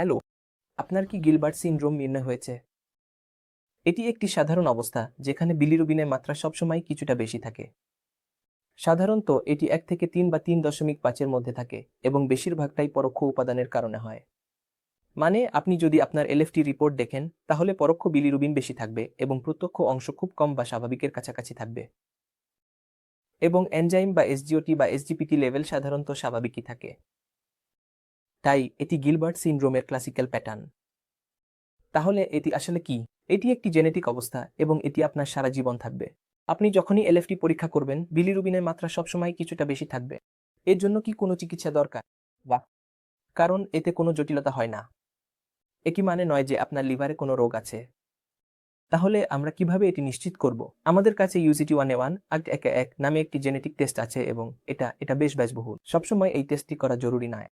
Hello, আপনার কি Gilbert syndrome নির্ণয় হয়েছে? এটি একটি সাধারণ অবস্থা, যেখানে বিলিরুবিনের মাত্রা সবসময় কিছুটা বেশি থাকে। সাধারণত, এটি এক থেকে তিন বা তিন দশমিক পাঁচের মধ্যে থাকে এবং বেশিরভাগটাই পরোক্ষ উপাদানের কারণে হয়। মানে আপনি যদি আপনার এলএফটি রিপোর্ট দেখেন, তাহলে পরোক্ষ বিলিরুবিন বেশি থাকবে এবং প্রত্যক্ষ অংশ খুব কম বা স্বাভাবিকের কাছাকাছি থাকবে। এবং এনজাইম বা এসজিওটি বা এসজিপিটি লেভেল সাধারণত স্বাভাবিকই থাকে। তাই এটি গিলবার্ট সিনড্রোমের ক্লাসিক্যাল প্যাটার্ন। তাহলে এটি আসলে কি? এটি একটি জেনেটিক অবস্থা এবং এটি আপনার সারা জীবন থাকবে। আপনি যখনই এলএফটি পরীক্ষা করবেন, বিলিরুবিনের মাত্রা সবসময় কিছুটা বেশি থাকবে। এর জন্য কি কোনো চিকিৎসা দরকার? বা কারণ এতে কোনো জটিলতা হয় না। একই মানে নয় যে আপনার লিভারে কোনো রোগ আছে। তাহলে আমরা কীভাবে এটি নিশ্চিত করব? আমাদের কাছে ইউজিটি ওয়ান এ ওয়ান এক এক নামে একটি জেনেটিক টেস্ট আছে এবং এটা এটা বেশ ব্যয়বহুল। সবসময় এই টেস্টটি করা জরুরি নয়।